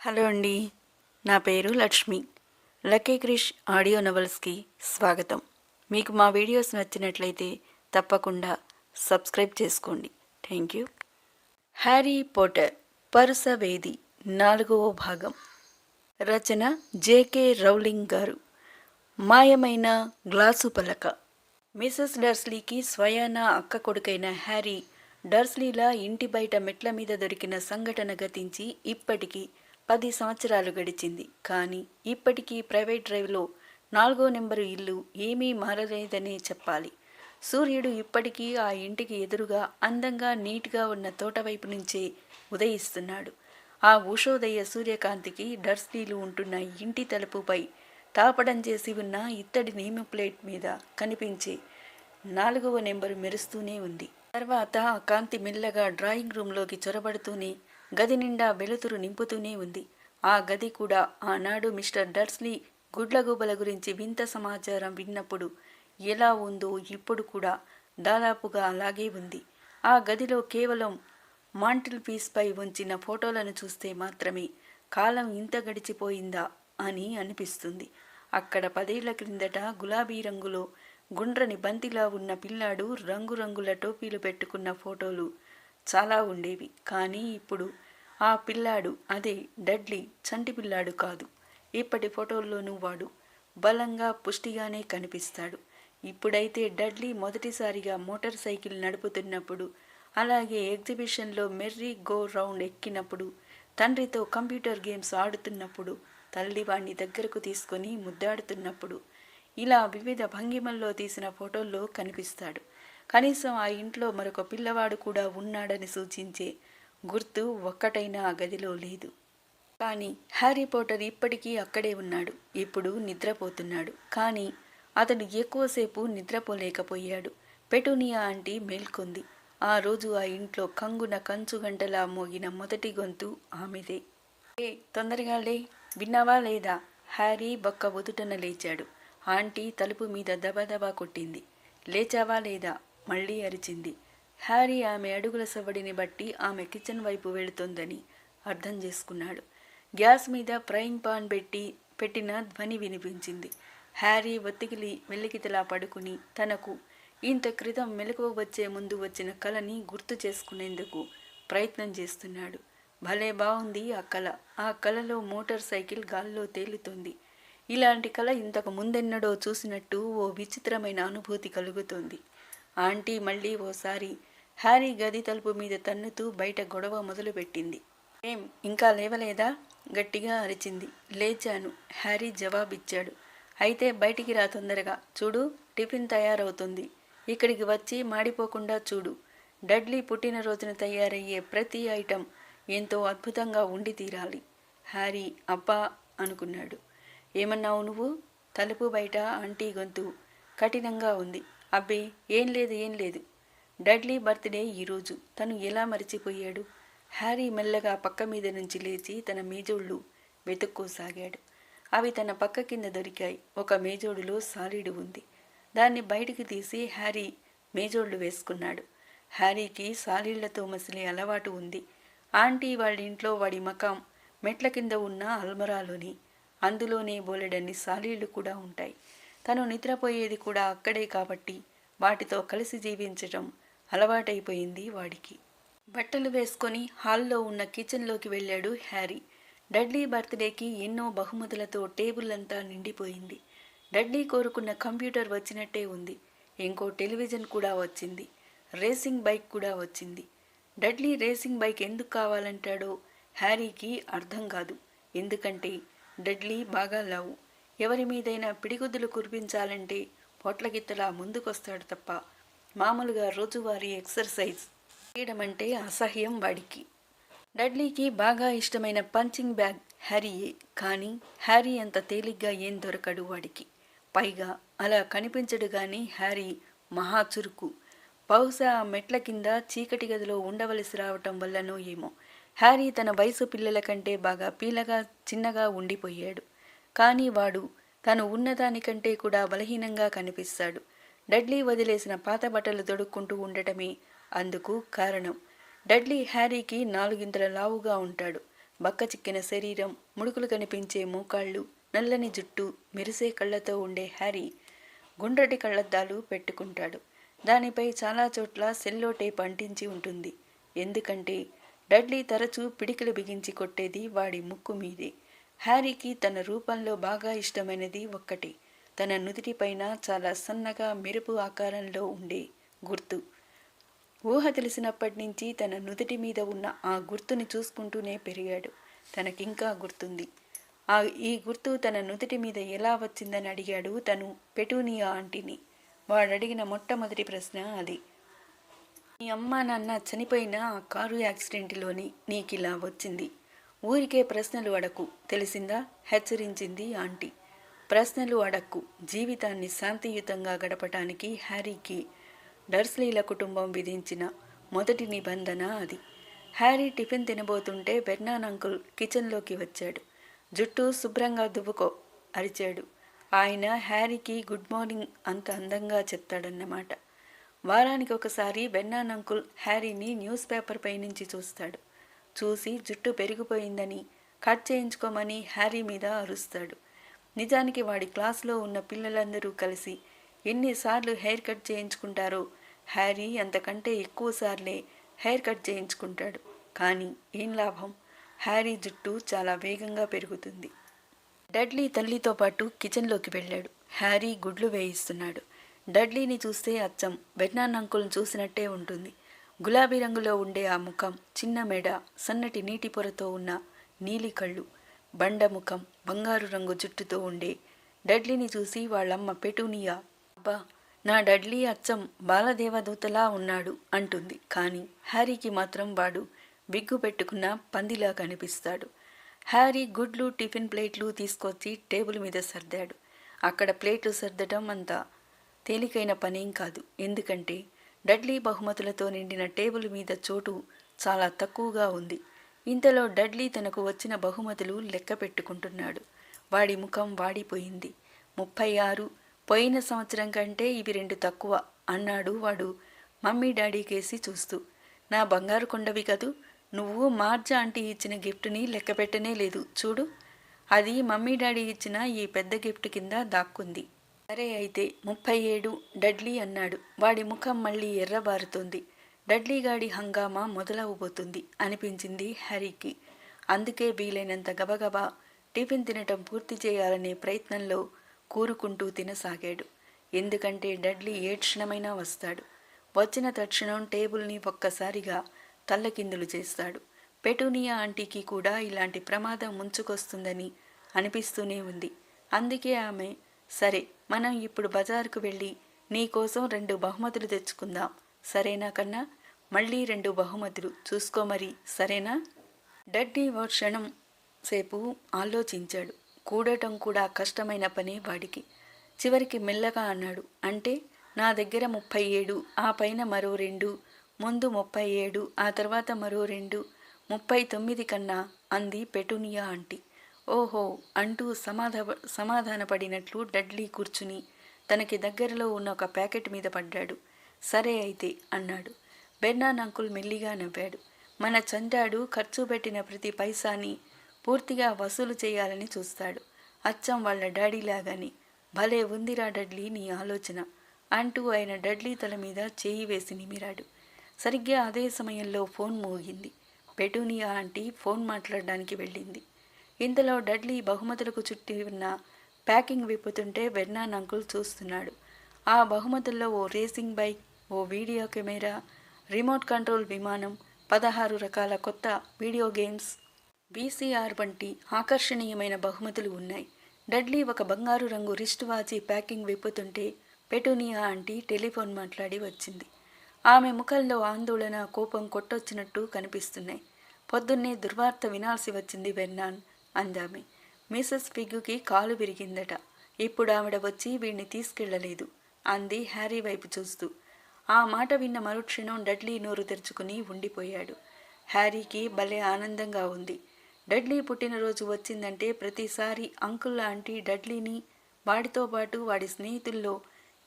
Hello అండి. నా పేరు లక్ష్మి. లక్కీ క్రిష్ ఆడియో నవల్స్కి స్వాగతం. మీకు మా వీడియోస్ నచ్చినట్లయితే తప్పకుండా సబ్స్క్రైబ్ చేసుకోండి. Thank you. హ్యారీ పోటర్ పరుసవేది నాలుగవ భాగం. రచన జేకే రౌలింగ్ గారు. మాయమైన గ్లాసు పలక. మిసెస్ డర్స్లీకి స్వయాన అక్క కొడుకైన హ్యారీ డర్స్లీలా ఇంటి బయట మెట్ల మీద దొరికిన సంఘటన గతించి ఇప్పటికీ పది సంవత్సరాలు గడిచింది. కానీ ఇప్పటికీ ప్రైవేట్ డ్రైవ్లో నాలుగో నెంబరు ఇల్లు ఏమీ మారలేదనే చెప్పాలి. సూర్యుడు ఇప్పటికీ ఆ ఇంటికి ఎదురుగా అందంగా నీట్గా ఉన్న తోట వైపు నుంచే ఉదయిస్తున్నాడు. ఆ ఉషోదయ సూర్యకాంతికి డర్స్లీలు ఉంటున్న ఇంటి తలుపుపై తాపడం చేసి ఉన్న ఇత్తడి నేమ్ ప్లేట్ మీద కనిపించే నాలుగవ నెంబరు మెరుస్తూనే ఉంది. తర్వాత ఆ కాంతి మెల్లగా డ్రాయింగ్ రూమ్లోకి చొరబడుతూనే గది నిండా వెలుతురు నింపుతూనే ఉంది. ఆ గది కూడా ఆనాడు మిస్టర్ డర్స్లీ గుడ్లగూబల గురించి వింత సమాచారం విన్నప్పుడు ఎలా ఉందో ఇప్పుడు కూడా దాదాపుగా అలాగే ఉంది. ఆ గదిలో కేవలం మాంటిల్ పీస్పై ఉంచిన ఫోటోలను చూస్తే మాత్రమే కాలం ఇంత గడిచిపోయిందా అని అనిపిస్తుంది. అక్కడ పదేళ్ళ క్రిందట గులాబీ రంగులో గుండ్రని బంతిలా ఉన్న పిల్లాడు రంగురంగుల టోపీలు పెట్టుకున్న ఫోటోలు చాలా ఉండేవి. కానీ ఇప్పుడు ఆ పిల్లాడు అదే డడ్లీ చంటి పిల్లాడు కాదు. ఇప్పటి ఫోటోల్లోనూ వాడు బలంగా పుష్టిగానే కనిపిస్తాడు. ఇప్పుడైతే డడ్లీ మొదటిసారిగా మోటార్ సైకిల్ నడుపుతున్నప్పుడు అలాగే ఎగ్జిబిషన్లో మెర్రీ గో రౌండ్ ఎక్కినప్పుడు తండ్రితో కంప్యూటర్ గేమ్స్ ఆడుతున్నప్పుడు తల్లి వాణ్ణి దగ్గరకు తీసుకొని ముద్దాడుతున్నప్పుడు ఇలా వివిధ భంగిమల్లో తీసిన ఫోటోల్లో కనిపిస్తాడు. కనీసం ఆ ఇంట్లో మరొక పిల్లవాడు కూడా ఉన్నాడని సూచించే గుర్తు ఒక్కటైనా ఆ గదిలో లేదు. కానీ హ్యారీ పోటర్ ఇప్పటికీ అక్కడే ఉన్నాడు. ఇప్పుడు నిద్రపోతున్నాడు. కానీ అతడు ఎక్కువసేపు నిద్రపోలేకపోయాడు. Petunia aunty మేల్కొంది. ఆ రోజు ఆ ఇంట్లో కంగున కంచు గంటలా మోగిన మొదటి గొంతు ఆమెదే. ఏ తొందరగా లే. విన్నావా లేదా? హ్యారీ బొక్క ఉదుటన లేచాడు. ఆంటీ తలుపు మీద దబదబా కొట్టింది. లేచావా లేదా? మళ్ళీ అరిచింది. హ్యారీ ఆమె అడుగుల సవడిని బట్టి ఆమె కిచెన్ వైపు వెళుతుందని అర్థం చేసుకున్నాడు. గ్యాస్ మీద ఫ్రైయింగ్ పాన్ పెట్టి పెట్టిన ధ్వని వినిపించింది. హ్యారీ ఒత్తికిలి వెల్లికితలా పడుకుని తనకు ఇంత క్రితం మెలకువ వచ్చే ముందు వచ్చిన కళని గుర్తు చేసుకునేందుకు ప్రయత్నం చేస్తున్నాడు. భలే బాగుంది ఆ కళ ఆ కళలో మోటార్ సైకిల్ గాల్లో తేలుతుంది. ఇలాంటి కళ ఇంతకు ముందెన్నడో చూసినట్టు ఓ విచిత్రమైన అనుభూతి కలుగుతుంది. ఆంటీ మళ్ళీ ఓసారి హ్యారీ గది తలుపు మీద తన్నుతూ బయట గొడవ మొదలుపెట్టింది. ఏం ఇంకా లేవలేదా? గట్టిగా అరిచింది. లేచాను. హ్యారీ జవాబిచ్చాడు. అయితే బయటికి రా తొందరగా. చూడు టిఫిన్ తయారవుతుంది. ఇక్కడికి వచ్చి మాడిపోకుండా చూడు. డడ్లీ పుట్టినరోజున తయారయ్యే ప్రతి ఐటెం ఎంతో అద్భుతంగా ఉండి తీరాలి. హ్యారీ అబ్బా అనుకున్నాడు. ఏమన్నావు నువ్వు? తలుపు బయట ఆంటీ గొంతు కఠినంగా ఉంది. అబ్బే ఏం లేదు ఏం లేదు. డడ్లీ బర్త్డే ఈరోజు తను ఎలా మరిచిపోయాడు? హ్యారీ మెల్లగా పక్క మీద నుంచి లేచి తన మేజోళ్ళు వెతుక్కోసాగాడు. అవి తన పక్క కింద దొరికాయి. ఒక మేజోడులో సాలీడు ఉంది. దాన్ని బయటికి తీసి హ్యారీ మేజోళ్ళు వేసుకున్నాడు. హ్యారీకి సాలీళ్ళతో మసిలే అలవాటు ఉంది. ఆంటీ వాళ్ళ ఇంట్లో వాడి మకాం మెట్ల కింద ఉన్న అల్మరాలోని అందులోనే బోలెడన్ని సాలీళ్ళు కూడా ఉంటాయి. తను నిద్రపోయేది కూడా అక్కడే కాబట్టి వాటితో కలిసి జీవించటం అలవాటైపోయింది వాడికి. బట్టలు వేసుకొని హాల్లో ఉన్న కిచెన్లోకి వెళ్ళాడు హ్యారీ. డడ్లీ బర్త్డేకి ఎన్నో బహుమతులతో టేబుల్ అంతా నిండిపోయింది. డడ్లీ కోరుకున్న కంప్యూటర్ వచ్చినట్టే ఉంది. ఇంకో టెలివిజన్ కూడా వచ్చింది. రేసింగ్ బైక్ కూడా వచ్చింది. డడ్లీ రేసింగ్ బైక్ ఎందుకు కావాలంటాడో హ్యారీకి అర్థం కాదు. ఎందుకంటే డడ్లీ బాగా లావు. ఎవరి మీదైనా పిడిగుద్దులు కురిపించాలంటే పొట్లగిత్తలా ముందుకొస్తాడు తప్ప మామూలుగా రోజువారీ ఎక్సర్సైజ్ చేయడం అంటే అసహ్యం వాడికి. డడ్లీకి బాగా ఇష్టమైన పంచింగ్ బ్యాగ్ హ్యారీయే కానీ హ్యారీ అంత తేలిగ్గా ఏం దొరకడు వాడికి. పైగా అలా కనిపించడు కానీ హ్యారీ మహా చురుకు. బహుశా ఆ మెట్ల కింద చీకటి గదిలో ఉండవలసి రావటం వల్లనో ఏమో. హ్యారీ తన వయసు పిల్లల కంటే బాగా పీలగా చిన్నగా ఉండిపోయాడు. కానీ వాడు తను ఉన్నదానికంటే కూడా బలహీనంగా కనిపిస్తాడు. డడ్లీ వదిలేసిన పాత బట్టలు తొడుక్కుంటూ ఉండటమే అందుకు కారణం. డడ్లీ హ్యారీకి నాలుగింతల లావుగా ఉంటాడు. బక్క చిక్కిన శరీరం ముడుకులు కనిపించే మోకాళ్ళు నల్లని జుట్టు మెరిసే కళ్ళతో ఉండే హ్యారీ గుండ్రటి కళ్ళద్దాలు పెట్టుకుంటాడు. దానిపై చాలా చోట్ల సెల్లో టేప్ అంటించి ఉంటుంది. ఎందుకంటే డడ్లీ తరచూ పిడికిలు బిగించి కొట్టేది వాడి ముక్కు మీదే. హ్యారీకి తన రూపంలో బాగా ఇష్టమైనది ఒక్కటి. తన నుదిటిపైన చాలా సన్నగా మెరుపు ఆకారంలో ఉండే గుర్తు. ఊహ తెలిసినప్పటి నుంచి తన నుదుటి మీద ఉన్న ఆ గుర్తుని చూసుకుంటూనే పెరిగాడు. తనకింకా గుర్తుంది. ఆ ఈ గుర్తు తన నుదుటి మీద ఎలా వచ్చిందని అడిగాడు తను పెటూనియా ఆంటీని. వాడడిగిన మొట్టమొదటి ప్రశ్న అది. మీ అమ్మ నాన్న చనిపోయిన ఆ కారు యాక్సిడెంట్లోని నీకిలా వచ్చింది. ఊరికే ప్రశ్నలు అడకు తెలిసిందా? హెచ్చరించింది ఆంటీ. ప్రశ్నలు అడక్కు జీవితాన్ని శాంతియుతంగా గడపటానికి హ్యారీకి డర్స్లీల కుటుంబం విధించిన మొదటి నిబంధన అది. హ్యారీ టిఫిన్ తినబోతుంటే బెర్నాన్ అంకుల్ కిచెన్లోకి వచ్చాడు. జుట్టు శుభ్రంగా దువ్వుకో అరిచాడు. ఆయన హ్యారీకి గుడ్ మార్నింగ్ అంత అందంగా చెప్తాడన్నమాట. వారానికి ఒకసారి బెన్నాన్ అంకుల్ హ్యారీని న్యూస్ పేపర్ పై నుంచి చూస్తాడు. చూసి జుట్టు పెరిగిపోయిందని కట్ చేయించుకోమని హ్యారీ మీద అరుస్తాడు. నిజానికి వాడి క్లాస్లో ఉన్న పిల్లలందరూ కలిసి ఎన్నిసార్లు హెయిర్ కట్ చేయించుకుంటారో హ్యారీ అంతకంటే ఎక్కువసార్లే హెయిర్ కట్ చేయించుకుంటాడు. కానీ ఏం లాభం? హ్యారీ జుట్టు చాలా వేగంగా పెరుగుతుంది. డడ్లీ తల్లితో పాటు కిచెన్లోకి వెళ్ళాడు. హ్యారీ గుడ్లు వేయిస్తున్నాడు. డడ్లీని చూస్తే అచ్చం. బెర్నాన్ అంకుల్ని చూసినట్టే ఉంటుంది. గులాబీ రంగులో ఉండే ఆ ముఖం చిన్న మెడ సన్నటి నీటి పొరతో ఉన్న నీలి కళ్ళు బండ ముఖం బంగారు రంగు జుట్టుతో ఉండే డడ్లీని చూసి వాళ్ళమ్మ పెటూనియా అబ్బా నా డడ్లీ అచ్చం బాలదేవదూతలా ఉన్నాడు అంటుంది. కానీ హ్యారీకి మాత్రం వాడు బిగ్గు పెట్టుకున్న పందిలా కనిపిస్తాడు. హ్యారీ గుడ్లు టిఫిన్ ప్లేట్లు తీసుకొచ్చి టేబుల్ మీద సర్దాడు. అక్కడ ప్లేట్లు సర్దడం అంత తేలికైన పనేం కాదు. ఎందుకంటే డడ్లీ బహుమతులతో నిండిన టేబుల్ మీద చోటు చాలా తక్కువగా ఉంది. ఇంతలో డడ్లీ తనకు వచ్చిన బహుమతులు లెక్క పెట్టుకుంటున్నాడు. వాడి ముఖం వాడిపోయింది. ముప్పై ఆరు పోయిన సంవత్సరం కంటే ఇవి రెండు తక్కువ అన్నాడు వాడు మమ్మీ డాడీ కేసి చూస్తూ. నా బంగారు కొండవి కదూ నువ్వు మార్జ ఆంటీ ఇచ్చిన గిఫ్ట్ని లెక్క పెట్టనే లేదు చూడు. అది మమ్మీ డాడీ ఇచ్చిన ఈ పెద్ద గిఫ్ట్ కింద దాక్కుంది. సరే అయితే ముప్పై ఏడు డడ్లీ అన్నాడు. వాడి ముఖం మళ్ళీ ఎర్రబారుతోంది. డడ్లీగాడి హంగామా మొదలవబోతుంది అనిపించింది హ్యారీకి అందుకే వీలైనంత గబగబా టిఫిన్ తినటం పూర్తి చేయాలనే ప్రయత్నంలో కూరుకుంటూ తినసాగాడు. ఎందుకంటే డడ్లీ ఏ క్షణమైనా వస్తాడు. వచ్చిన తక్షణం టేబుల్ని ఒక్కసారిగా తల్లకిందులు చేస్తాడు. పెటూనియా ఆంటీకి కూడా ఇలాంటి ప్రమాదం ముంచుకొస్తుందని అనిపిస్తూనే ఉంది. అందుకే ఆమె సరే మనం ఇప్పుడు బజారుకు వెళ్ళి నీకోసం రెండు బహుమతులు తెచ్చుకుందాం. సరేనా కన్నా? మళ్ళీ రెండు బహుమతులు. చూసుకో మరి. సరేనా? డడ్డీ ఓ క్షణం సేపు ఆలోచించాడు. కూడటం కూడా కష్టమైన పని వాడికి. చివరికి మెల్లగా అన్నాడు. అంటే నా దగ్గర ముప్పై ఏడు ఆ పైన మరో రెండు ముందు ముప్పై ఏడు ఆ తర్వాత మరో రెండు ముప్పై తొమ్మిది కన్నా అంది పెటునియా ఆంటీ. ఓహో అంటూ సమాధ సమాధానపడినట్లు డడ్లీ కూర్చుని తనకి దగ్గరలో ఉన్న ఒక ప్యాకెట్ మీద పడ్డాడు. సరే అయితే అన్నాడు. బెర్నాన్ అంకుల్ మెల్లిగా నవ్వాడు. మన చంటాడు ఖర్చు పెట్టిన ప్రతి పైసాని పూర్తిగా వసూలు చేయాలని చూస్తాడు. అచ్చం వాళ్ళ డాడీలాగాని భలే ఉందిరా డడ్లీ నీ ఆలోచన అంటూ ఆయన డడ్లీ తల మీద చేయి వేసి నిమిరాడు. సరిగ్గా అదే సమయంలో ఫోన్ మోగింది. పెటూనియా ఆంటీ ఫోన్ మాట్లాడడానికి వెళ్ళింది. ఇంతలో డడ్లీ బహుమతులకు చుట్టి ఉన్న ప్యాకింగ్ విప్పుతుంటే వెర్నాన్ అంకుల్ చూస్తున్నాడు. ఆ బహుమతుల్లో ఓ రేసింగ్ బైక్ ఓ వీడియో కెమెరా రిమోట్ కంట్రోల్ విమానం పదహారు రకాల కొత్త వీడియో గేమ్స్ వీసీఆర్ వంటి ఆకర్షణీయమైన బహుమతులు ఉన్నాయి. డడ్లీ ఒక బంగారు రంగు రిస్ట్ వాచి ప్యాకింగ్ విప్పుతుంటే పెటూనియా ఆంటీ టెలిఫోన్ మాట్లాడి వచ్చింది. ఆమె ముఖంలో ఆందోళన కోపం కొట్టొచ్చినట్టు కనిపిస్తున్నాయి. పొద్దున్నే దుర్వార్త వినాల్సి వచ్చింది వెర్నాన్. అందామె. మిసెస్ ఫిగ్గుకి కాలు విరిగిందట. ఇప్పుడు ఆవిడ వచ్చి వీడిని తీసుకెళ్ళలేదు. అంది హ్యారీ వైపు చూస్తూ. ఆ మాట విన్న మరుక్షణం డడ్లీ నోరు తెరుచుకుని ఉండిపోయాడు. హ్యారీకి భలే ఆనందంగా ఉంది. డడ్లీ పుట్టినరోజు వచ్చిందంటే ప్రతిసారి అంకుల్ ఆంటీ డడ్లీని వాడితో పాటు వాడి స్నేహితుల్లో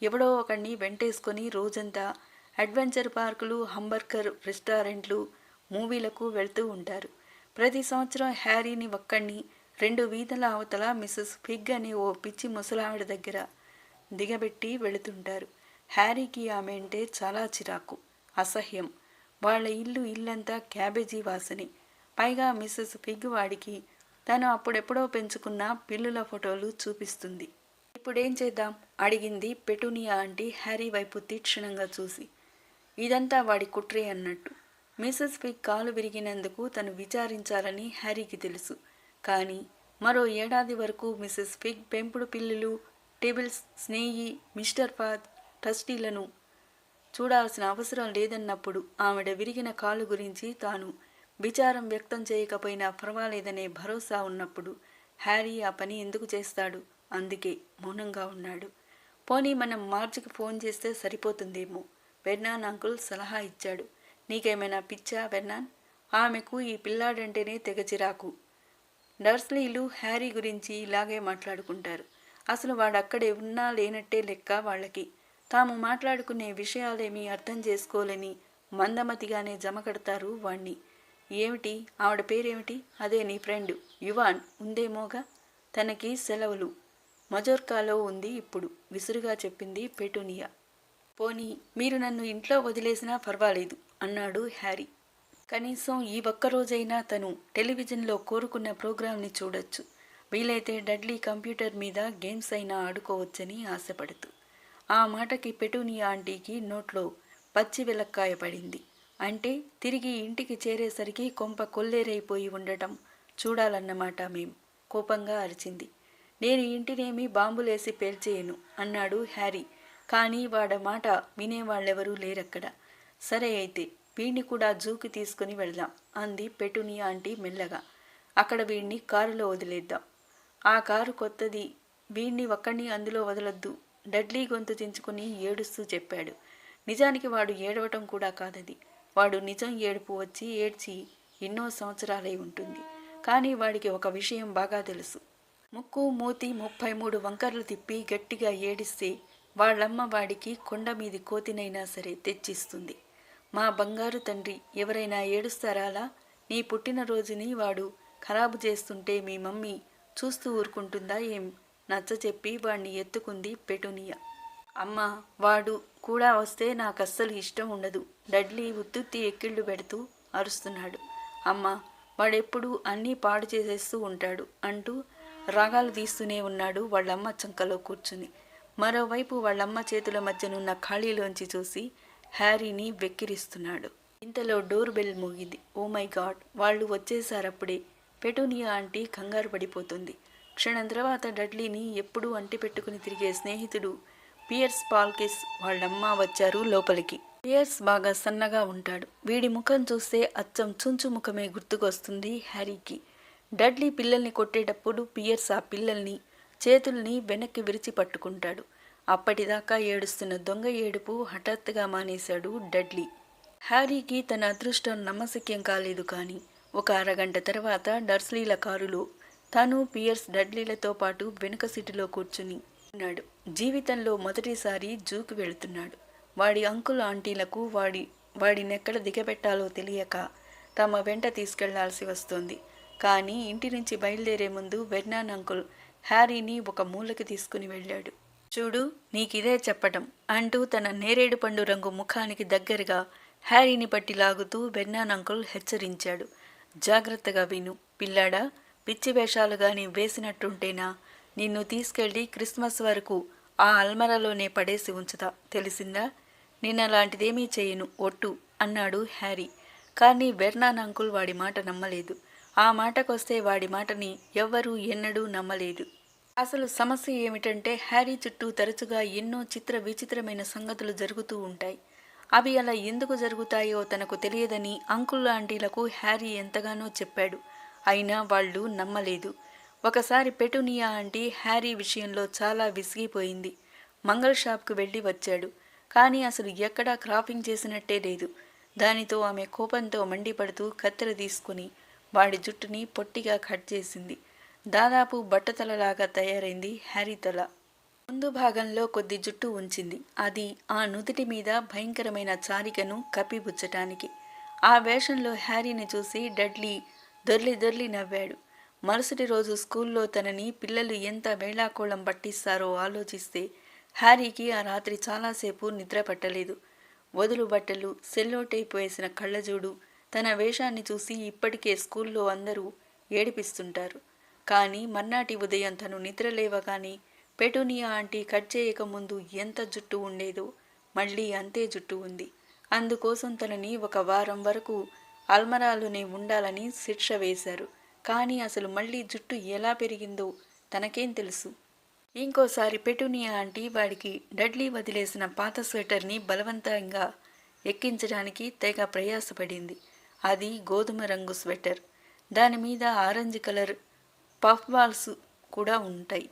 ఎవడో ఒకడిని వెంటేసుకొని రోజంతా అడ్వెంచర్ పార్కులు హంబర్కర్ రెస్టారెంట్లు మూవీలకు వెళ్తూ ఉంటారు. ప్రతి సంవత్సరం హ్యారీని ఒక్కడిని రెండు వీధుల అవతల మిస్సెస్ ఫిగ్ అనే ఓ పిచ్చి ముసలావిడ దగ్గర దిగబెట్టి వెళుతుంటారు. హ్యారీకి ఆమె అంటే చాలా చిరాకు అసహ్యం. వాళ్ళ ఇల్లు ఇల్లంతా క్యాబేజీ వాసనే. పైగా మిస్సెస్ ఫిగ్ వాడికి తను అప్పుడెప్పుడో పెంచుకున్న పిల్లుల ఫోటోలు చూపిస్తుంది. ఇప్పుడేం చేద్దాం? అడిగింది పెటూనియా ఆంటీ హ్యారీ వైపు తీక్షణంగా చూసి. ఇదంతా వాడి కుట్రే అన్నట్టు. మిసెస్ ఫిగ్ కాలు విరిగినందుకు తను విచారించాలని హ్యారీకి తెలుసు. కానీ మరో ఏడాది వరకు మిసెస్ ఫిగ్ పెంపుడు పిల్లులు టేబుల్స్ స్నేహి మిస్టర్ ఫాద్ ట్రస్టీలను చూడాల్సిన అవసరం లేదన్నప్పుడు ఆవిడ విరిగిన కాలు గురించి తాను విచారం వ్యక్తం చేయకపోయినా పర్వాలేదనే భరోసా ఉన్నప్పుడు హ్యారీ ఆ పని ఎందుకు చేస్తాడు? అందుకే మౌనంగా ఉన్నాడు. పోనీ మనం మార్చికి ఫోన్ చేస్తే సరిపోతుందేమో? వెర్నాన్ అంకుల్ సలహా ఇచ్చాడు. నీకేమైనా పిచ్చా వెర్నాన్ ఆమెకు ఈ పిల్లాడంటేనే తెగ చిరాకు. డర్స్లీలు హ్యారీ గురించి ఇలాగే మాట్లాడుకుంటారు. అసలు వాడక్కడే ఉన్నా లేనట్టే లెక్క వాళ్ళకి. తాము మాట్లాడుకునే విషయాలేమీ అర్థం చేసుకోలేని మందమతిగానే జమ కడతారు వాణ్ణి. ఏమిటి? ఆవిడ పేరేమిటి? అదే నీ ఫ్రెండ్. యువాన్ ఉందేమోగా తనకి సెలవులు. మజోర్కాలో ఉంది ఇప్పుడు. విసురుగా చెప్పింది పెటూనియా. పోనీ మీరు నన్ను ఇంట్లో వదిలేసినా పర్వాలేదు. అన్నాడు హ్యారీ. కనీసం ఈ ఒక్కరోజైనా తను టెలివిజన్లో కోరుకున్న ప్రోగ్రాంని చూడొచ్చు. వీలైతే డడ్లీ కంప్యూటర్ మీద గేమ్స్ అయినా ఆడుకోవచ్చని ఆశపడుతూ. ఆ మాటకి పెటూనియా ఆంటీకి నోట్లో పచ్చి వెలక్కాయ పడింది. అంటే తిరిగి ఇంటికి చేరేసరికి కొంప కొల్లేరైపోయి ఉండటం చూడాలన్నమాట మేం కోపంగా అరిచింది. నేను ఇంటినేమి బాంబులేసి పేల్చేయను అన్నాడు హ్యారీ. కానీ వాడ మాట వినేవాళ్ళెవరూ లేరక్కడ. సరే అయితే వీణ్ణి కూడా జూకి తీసుకుని వెళ్దాం అంది పెటునియా ఆంటీ మెల్లగా. అక్కడ వీణ్ణి కారులో వదిలేద్దాం. ఆ కారు కొత్తది. వీణ్ణి ఒక్కడిని అందులో వదలొద్దు. డడ్లీ గొంతు దించుకుని ఏడుస్తూ చెప్పాడు. నిజానికి వాడు ఏడవటం కూడా కాదది. వాడు నిజం ఏడుపు వచ్చి ఏడ్చి ఎన్నో సంవత్సరాలై ఉంటుంది. కానీ వాడికి ఒక విషయం బాగా తెలుసు. ముక్కు మూతి ముప్పై మూడు వంకర్లు తిప్పి గట్టిగా ఏడిస్తే వాళ్ళమ్మ వాడికి కొండ మీది కోతినైనా సరే తెచ్చిస్తుంది. మా బంగారు తండ్రి ఎవరైనా ఏడుస్తారాలా? నీ పుట్టినరోజుని వాడు ఖరాబు చేస్తుంటే మీ మమ్మీ చూస్తూ ఊరుకుంటుందా ఏం? నచ్చ చెప్పి వాణ్ణి ఎత్తుకుంది పెటునియా. అమ్మ వాడు కూడా వస్తే నాకు అస్సలు ఇష్టం ఉండదు. డడ్లీ ఉత్తుత్తి ఎక్కిళ్ళు పెడుతూ అరుస్తున్నాడు. అమ్మ వాడెప్పుడు అన్నీ పాడు చేసేస్తూ ఉంటాడు అంటూ రాగాలు తీస్తూనే ఉన్నాడు వాళ్ళమ్మ చంకలో కూర్చుని. మరోవైపు వాళ్ళమ్మ చేతుల మధ్యనున్న ఖాళీలోంచి చూసి హ్యారీని వెక్కిరిస్తున్నాడు. ఇంతలో డోర్ బెల్ మోగింది. Oh my god! వాళ్ళు వచ్చేసారప్పుడే పెటూనియా ఆంటీ కంగారు పడిపోతుంది. క్షణం తర్వాత డడ్లీని ఎప్పుడూ అంటిపెట్టుకుని తిరిగే స్నేహితుడు పియర్స్ పాల్కిస్ వాళ్ళమ్మ వచ్చారు లోపలికి. పియర్స్ బాగా సన్నగా ఉంటాడు. వీడి ముఖం చూస్తే అచ్చం చుంచు ముఖమే గుర్తుకొస్తుంది హ్యారీకి. డడ్లీ పిల్లల్ని కొట్టేటప్పుడు పియర్స్ ఆ పిల్లల్ని చేతుల్ని వెనక్కి విరిచి పట్టుకుంటాడు. అప్పటిదాకా ఏడుస్తున్న దొంగ ఏడుపు హఠాత్తుగా మానేశాడు డడ్లీ. హ్యారీకి తన అదృష్టం నమ్మశక్యం కాలేదు కానీ ఒక అరగంట తర్వాత డర్స్లీల కారులో తాను పియర్స్ డడ్లీలతో పాటు వెనుక సీటులో కూర్చుని ఉన్నాడు. జీవితంలో మొదటిసారి జూకి వెళుతున్నాడు. వాడి అంకుల్ ఆంటీలకు వాడి వాడినెక్కడ దిగబెట్టాలో తెలియక తమ వెంట తీసుకెళ్ళాల్సి వస్తోంది. కానీ ఇంటి నుంచి బయలుదేరే ముందు వెర్నాన్ అంకుల్ హ్యారీని ఒక మూలకి తీసుకుని వెళ్ళాడు. చూడు నీకిదే చెప్పటం అంటూ తన నేరేడు పండు రంగు ముఖానికి దగ్గరగా హ్యారీని పట్టి లాగుతూ వెర్నాన్ అంకుల్ హెచ్చరించాడు. జాగ్రత్తగా విను పిల్లాడా పిచ్చి వేషాలు గాని వేసినట్టుంటేనా? నిన్ను తీసుకెళ్ళి క్రిస్మస్ వరకు ఆ అల్మరలోనే పడేసి ఉంచుతా తెలిసిందా? నిన్నలాంటిదేమీ చేయను ఒట్టు అన్నాడు హ్యారీ. కానీ బెర్నాన్ అంకుల్ వాడి మాట నమ్మలేదు. ఆ మాటకొస్తే వాడి మాటని ఎవ్వరూ ఎన్నడూ నమ్మలేదు. అసలు సమస్య ఏమిటంటే హ్యారీ చుట్టూ తరచుగా ఎన్నో చిత్ర విచిత్రమైన సంగతులు జరుగుతూ ఉంటాయి. అవి అలా ఎందుకు జరుగుతాయో తనకు తెలియదని అంకుల్ ఆంటీలకు హ్యారీ ఎంతగానో చెప్పాడు. అయినా వాళ్ళు నమ్మలేదు. ఒకసారి పెటునియా ఆంటీ హ్యారీ విషయంలో చాలా విసిగిపోయింది. మంగళ షాప్కు వెళ్ళి వచ్చాడు. కానీ అసలు ఎక్కడా క్రాపింగ్ చేసినట్టే లేదు. దానితో ఆమె కోపంతో మండిపడుతూ కత్తెర తీసుకుని వాడి జుట్టుని పొట్టిగా కట్ చేసింది. దాదాపు బట్టతలలాగా తయారైంది హ్యారీ తల ముందు భాగంలో కొద్ది జుట్టు ఉంచింది. అది ఆ నుదుటి మీద భయంకరమైన చారికను కప్పిపుచ్చటానికి. ఆ వేషంలో హ్యారీని చూసి డడ్లీ దొర్లి దొర్లి నవ్వాడు. మరుసటి రోజు స్కూల్లో తనని పిల్లలు ఎంత వేళాకోళం పట్టిస్తారో ఆలోచిస్తే హ్యారీకి ఆ రాత్రి చాలాసేపు నిద్ర పట్టలేదు. వదులు బట్టలు సెల్లో టేప్ వేసిన కళ్ళజోడు తన వేషాన్ని చూసి ఇప్పటికే స్కూల్లో అందరూ ఏడిపిస్తుంటారు. కానీ మర్నాటి ఉదయం తను నిద్రలేవగానే పెటూనియా ఆంటీ కట్ చేయకముందు ఎంత జుట్టు ఉండేదో మళ్ళీ అంతే జుట్టు ఉంది. అందుకోసం తనని ఒక వారం వరకు అల్మరాలోనే ఉండాలని శిక్ష వేశారు. కానీ అసలు మళ్ళీ జుట్టు ఎలా పెరిగిందో తనకేం తెలుసు. ఇంకోసారి పెటూనియా ఆంటీ వాడికి డడ్లీ వదిలేసిన పాత స్వెటర్ని బలవంతంగా ఎక్కించడానికి తెగ ప్రయాసపడింది. అది గోధుమ రంగు స్వెటర్. దాని మీద ఆరెంజ్ కలర్ పఫ్ బాల్స్ కూడా ఉంటాయి.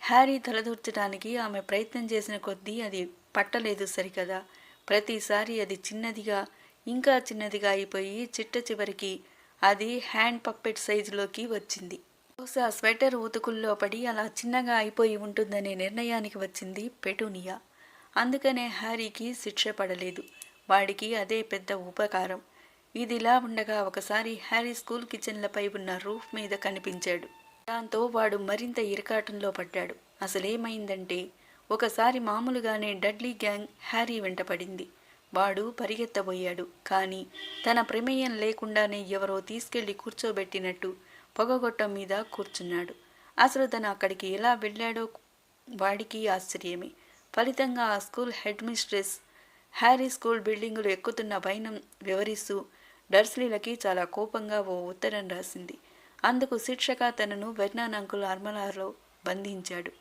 హ్యారీ తలదూర్చడానికి ఆమె ప్రయత్నం చేసిన కొద్దీ అది పట్టలేదు సరికదా. ప్రతిసారి అది చిన్నదిగా ఇంకా చిన్నదిగా అయిపోయి చిట్ట చివరికి అది హ్యాండ్ పప్పెట్ సైజులోకి వచ్చింది. బహుశా స్వెటర్ ఉతుకుల్లో పడి అలా చిన్నగా అయిపోయి ఉంటుందనే నిర్ణయానికి వచ్చింది పెటూనియా. అందుకనే హ్యారీకి శిక్ష పడలేదు. వాడికి అదే పెద్ద ఉపకారం. ఇదిలా ఉండగా ఒకసారి హ్యారీ స్కూల్ కిచెన్లపై ఉన్న రూఫ్ మీద కనిపించాడు. దాంతో వాడు మరింత ఇరకాటంలో పడ్డాడు. అసలేమైందంటే ఒకసారి మామూలుగానే డడ్లీ గ్యాంగ్ హ్యారీ వెంటపడింది వాడు పరిగెత్తబోయాడు. కానీ తన ప్రమేయం లేకుండానే ఎవరో తీసుకెళ్ళి కూర్చోబెట్టినట్టు పొగగొట్టం మీద కూర్చున్నాడు. అసలు తను అక్కడికి ఎలా వెళ్ళాడో వాడికి ఆశ్చర్యమే. ఫలితంగా ఆ school head mistress Harry school బిల్డింగులు ఎక్కుతున్న పైన వివరిస్తూ డర్స్లీలకి చాలా కోపంగా ఓ ఉత్తరం రాసింది. అందుకు శిక్షగా తనను వెర్నాన్ అంకుల్ అర్మలాలో బంధించాడు.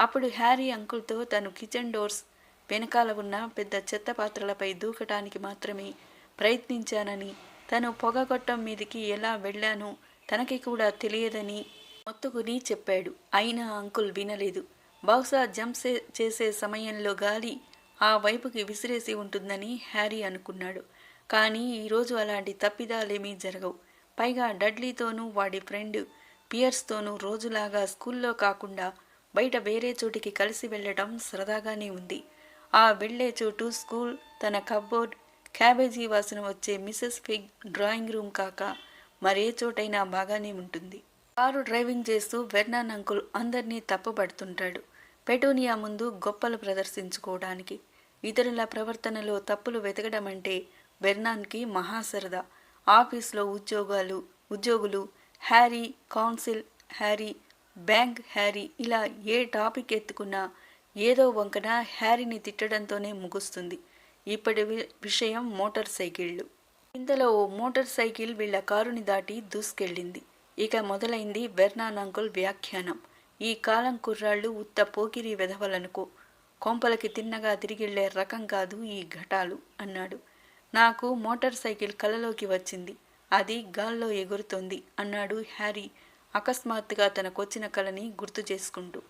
అప్పుడు హ్యారీ అంకుల్తో తను కిచెన్ డోర్స్ వెనకాల ఉన్న పెద్ద చెత్త పాత్రలపై దూకటానికి మాత్రమే ప్రయత్నించానని తను పొగగొట్టం మీదికి ఎలా వెళ్ళానో తనకి కూడా తెలియదని మొత్తుకుని చెప్పాడు. అయినా అంకుల్ వినలేదు. బహుశా జంప్ చేసే సమయంలో గాలి ఆ వైపుకి విసిరేసి ఉంటుందని హ్యారీ అనుకున్నాడు. కానీ ఈరోజు అలాంటి తప్పిదాలేమీ జరగవు. పైగా డడ్లీతోనూ వాడి ఫ్రెండ్ పియర్స్తోనూ రోజులాగా స్కూల్లో కాకుండా బయట వేరే చోటికి కలిసి వెళ్ళటం సరదాగానే ఉంది. ఆ వెళ్ళే చోటు స్కూల్ తన కబ్బోర్డ్ క్యాబేజీ వాసన వచ్చే మిసెస్ ఫిగ్ డ్రాయింగ్ రూమ్ కాక మరే చోటైనా బాగానే ఉంటుంది. కారు డ్రైవింగ్ చేస్తూ వెర్నాన్ అంకుల్ అందరినీ తప్పుపడుతుంటాడు. పెటోనియా ముందు గొప్పలు ప్రదర్శించుకోవడానికి ఇతరుల ప్రవర్తనలో తప్పులు వెతకడం అంటే వెర్నాన్కి మహాసరదా ఆఫీస్లో ఉద్యోగాలు ఉద్యోగులు Harry council Harry bank Harry ఇలా ఏ టాపిక్ ఎత్తుకున్నా ఏదో వంకన హ్యారీని తిట్టడంతోనే ముగుస్తుంది. ఇప్పటి విషయం మోటార్ సైకిళ్ళు. ఇంతలో ఓ మోటార్ సైకిల్ వీళ్ళ కారుని దాటి దూసుకెళ్ళింది. ఇక మొదలైంది బెర్నాన్ అంకుల్ వ్యాఖ్యానం. ఈ కాలం కుర్రాళ్ళు ఉత్త పోకిరి వెధవలనుకో కొంపలకి తిన్నగా తిరిగిళ్ళే రకం కాదు ఈ ఘటాలు అన్నాడు. నాకు మోటార్ సైకిల్ కలలోకి వచ్చింది. అది గాల్లో ఎగురుతోంది అన్నాడు హ్యారీ అకస్మాత్తుగా తనకొచ్చిన కలని గుర్తు చేసుకుంటూ.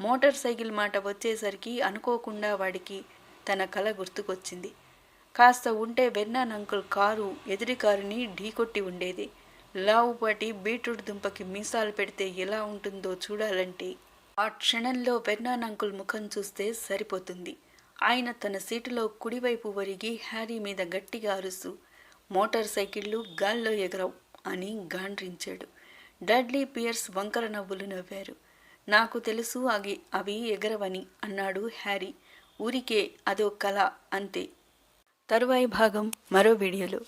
మోటార్ సైకిల్ మాట వచ్చేసరికి అనుకోకుండా వాడికి తన కల గుర్తుకొచ్చింది. కాస్త ఉంటే వెన్నాన్ అంకుల్ కారు ఎదురి కారుని ఢీకొట్టి ఉండేది. లావుపాటి బీట్రూట్ దుంపకి మీసాలు పెడితే ఎలా ఉంటుందో చూడాలంటే ఆ క్షణంలో వెన్నాన్ అంకుల్ ముఖం చూస్తే సరిపోతుంది. ఆయన తన సీటులో కుడివైపు ఒరిగి హ్యారీ మీద గట్టిగా అరుస్తూ మోటార్ సైకిళ్ళు గాల్లో ఎగరవు అని గాండ్రించాడు. డడ్లీ పియర్స్ వంకర నవ్వులు నవ్వారు. నాకు తెలుసు అవి అవి ఎగరవని అన్నాడు హ్యారీ. ఊరికే అదో కళ అంతే. తరువాయి భాగం మరో వీడియోలో.